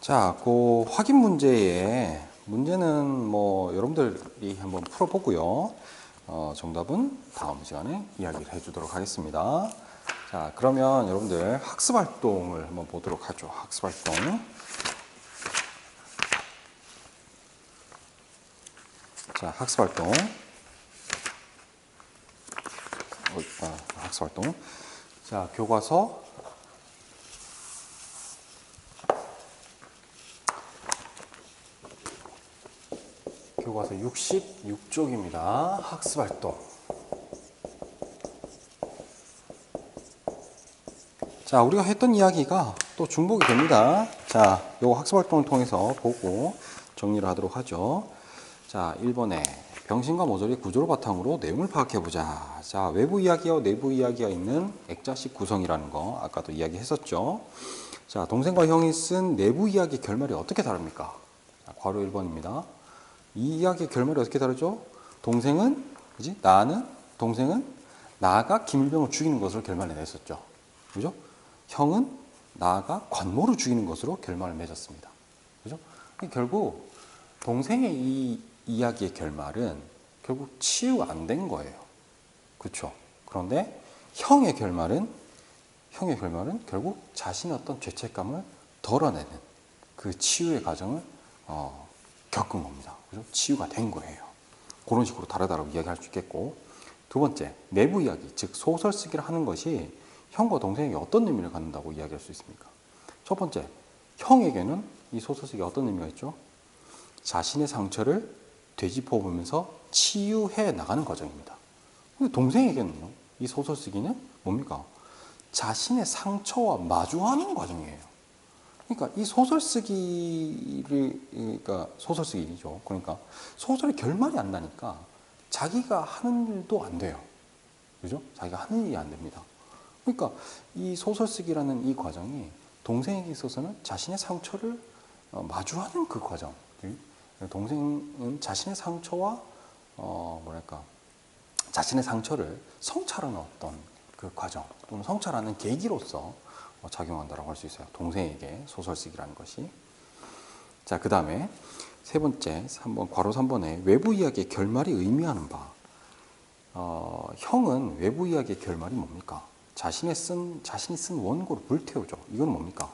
자, 그 확인 문제에 문제는 뭐 여러분들이 한번 풀어보고요. 어, 정답은 다음 시간에 이야기를 해주도록 하겠습니다. 자, 그러면 여러분들 학습 활동을 한번 보도록 하죠. 학습 활동. 자, 학습 활동. 어, 아, 학습 활동. 자, 교과서 교과서 66쪽입니다. 학습 활동. 자, 우리가 했던 이야기가 또 중복이 됩니다. 자, 요 학습 활동을 통해서 보고 정리를 하도록 하죠. 자, 1번에 병신과 모조리 구조를 바탕으로 내용을 파악해 보자. 자, 외부 이야기와 내부 이야기가 있는 액자식 구성이라는 거 아까도 이야기했었죠. 자, 동생과 형이 쓴 내부 이야기 결말이 어떻게 다릅니까? 자, 괄호 1번입니다. 이 이야기의 결말이 어떻게 다르죠? 동생은 그지? 나는 동생은 나가 김일병을 죽이는 것으로 결말을 냈었죠. 그죠? 형은 나가 관모를 죽이는 것으로 결말을 맺었습니다. 그죠? 결국 동생의 이 이야기의 결말은 결국 치유 안 된 거예요. 그렇죠? 그런데 형의 결말은 형의 결말은 결국 자신의 어떤 죄책감을 덜어내는 그 치유의 과정을 어, 겪은 겁니다. 그죠? 치유가 된 거예요. 그런 식으로 다르다고 이야기할 수 있겠고 두 번째 내부 이야기 즉 소설 쓰기를 하는 것이 형과 동생에게 어떤 의미를 갖는다고 이야기할 수 있습니까? 첫 번째 형에게는 이 소설 쓰기 어떤 의미가 있죠? 자신의 상처를 되짚어 보면서 치유해 나가는 과정입니다. 근데 동생에게는요 이 소설 쓰기는 뭡니까? 자신의 상처와 마주하는 과정이에요. 그러니까 이 소설 쓰기를 그러니까 소설 쓰기죠. 그러니까 소설의 결말이 안 나니까 자기가 하는 일도 안 돼요. 그죠? 자기가 하는 일이 안 됩니다. 그러니까 이 소설 쓰기라는 이 과정이 동생에게 있어서는 자신의 상처를 어, 마주하는 그 과정. 동생은 자신의 상처와 어 뭐랄까 자신의 상처를 성찰하는 어떤 그 과정 또는 성찰하는 계기로서 어, 작용한다고 할 수 있어요. 동생에게 소설 쓰기라는 것이. 자, 그 다음에 세 번째, 3번, 괄호 3번에 외부 이야기의 결말이 의미하는 바. 어, 형은 외부 이야기의 결말이 뭡니까? 자신의 쓴, 자신이 쓴 원고를 불태우죠. 이건 뭡니까?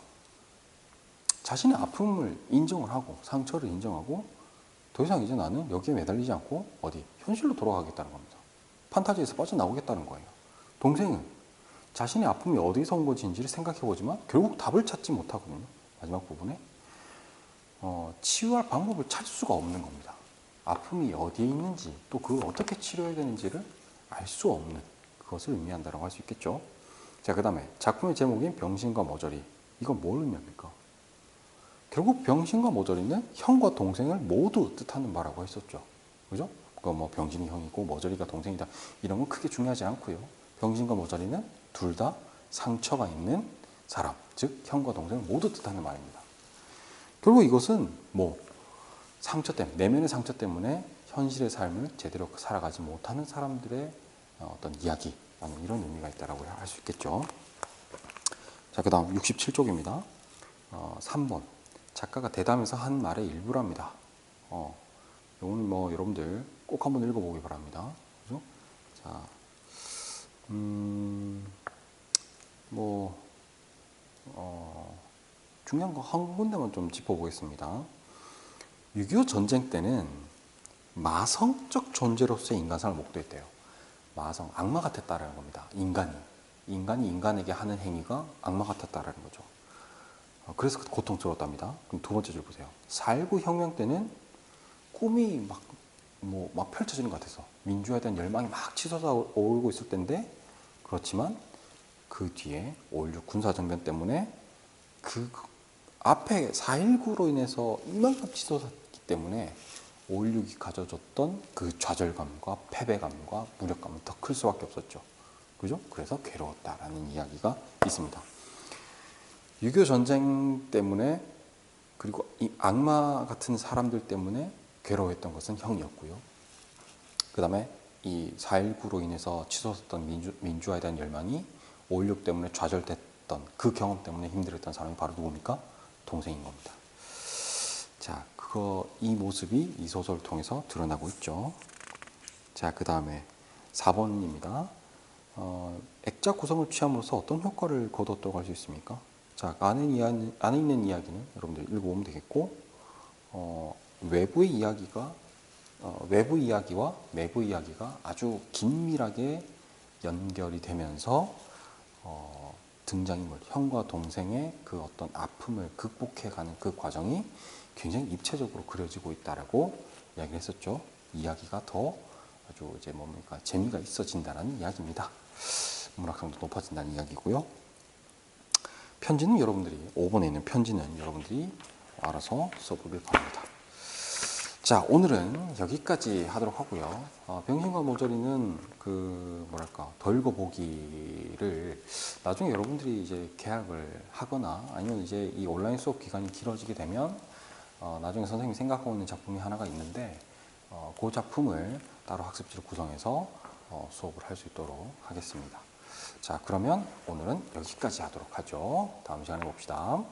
자신의 아픔을 인정을 하고, 상처를 인정하고, 더 이상 이제 나는 여기에 매달리지 않고, 어디? 현실로 돌아가겠다는 겁니다. 판타지에서 빠져나오겠다는 거예요. 동생은 자신의 아픔이 어디서 온 것인지를 생각해 보지만 결국 답을 찾지 못하거든요. 마지막 부분에 어, 치유할 방법을 찾을 수가 없는 겁니다. 아픔이 어디에 있는지 또 그걸 어떻게 치료해야 되는지를 알 수 없는 그것을 의미한다고 할 수 있겠죠. 자, 그 다음에 작품의 제목인 병신과 모조리 이건 뭘 의미합니까? 결국 병신과 모조리는 형과 동생을 모두 뜻하는 바라고 했었죠. 그죠? 그뭐 병신이 형이고 모조리가 동생이다 이런 건 크게 중요하지 않고요. 병신과 모조리는 둘 다 상처가 있는 사람, 즉 형과 동생을 모두 뜻하는 말입니다. 결국 이것은 뭐 상처 때문에 내면의 상처 때문에 현실의 삶을 제대로 살아가지 못하는 사람들의 어떤 이야기라는 이런 의미가 있다라고 할 수 있겠죠. 자, 그다음 67쪽입니다. 어, 3번 작가가 대담에서 한 말의 일부랍니다. 어, 이건 뭐 여러분들 꼭 한번 읽어보기 바랍니다. 그죠? 자, 음, 뭐, 어, 중요한 거 한 군데만 좀 짚어보겠습니다. 6.25 전쟁 때는 마성적 존재로서의 인간상을 목도했대요. 마성, 악마 같았다라는 겁니다. 인간이. 인간이 인간에게 하는 행위가 악마 같았다라는 거죠. 어, 그래서 고통스러웠답니다. 그럼 두 번째 줄 보세요. 4.19 혁명 때는 꿈이 막, 뭐, 막 펼쳐지는 것 같아서 민주화에 대한 열망이 막 치솟아 오르고 있을 때인데 그렇지만 그 뒤에 5.16 군사정변 때문에 그 앞에 4.19로 인해서 이만큼 치솟았기 때문에 5.16이 가져줬던 그 좌절감과 패배감과 무력감은 더 클 수밖에 없었죠. 그죠? 그래서 괴로웠다라는 이야기가 있습니다. 6.25 전쟁 때문에 그리고 이 악마 같은 사람들 때문에 괴로워했던 것은 형이었고요. 그 다음에 이 4.19로 인해서 치솟았던 민주, 민주화에 대한 열망이 5.16 때문에 좌절됐던 그 경험 때문에 힘들었던 사람이 바로 누굽니까? 동생인 겁니다. 자, 그거 이 모습이 이 소설을 통해서 드러나고 있죠. 자, 그 다음에 4번입니다. 어, 액자 구성을 취함으로써 어떤 효과를 거뒀다고 할 수 있습니까? 자, 그 안에, 이야기, 안에 있는 이야기는 여러분들이 읽어보면 되겠고, 어, 외부의 이야기가, 어, 외부 이야기와 내부 이야기가 아주 긴밀하게 연결이 되면서, 어, 등장인물, 형과 동생의 그 어떤 아픔을 극복해가는 그 과정이 굉장히 입체적으로 그려지고 있다라고 이야기를 했었죠. 이야기가 더 아주 이제 뭡니까 재미가 있어진다는 이야기입니다. 문학성도 높아진다는 이야기고요. 편지는 여러분들이 5번에 있는 편지는 여러분들이 알아서 써보길 바랍니다. 자 오늘은 여기까지 하도록 하고요. 어, 병신과 모조리는 그 뭐랄까 더 읽어보기를 나중에 여러분들이 이제 계약을 하거나 아니면 이제 이 온라인 수업 기간이 길어지게 되면 어, 나중에 선생님이 생각하고 있는 작품이 하나가 있는데 어, 그 작품을 따로 학습지를 구성해서 어, 수업을 할 수 있도록 하겠습니다. 자, 그러면 오늘은 여기까지 하도록 하죠. 다음 시간에 봅시다.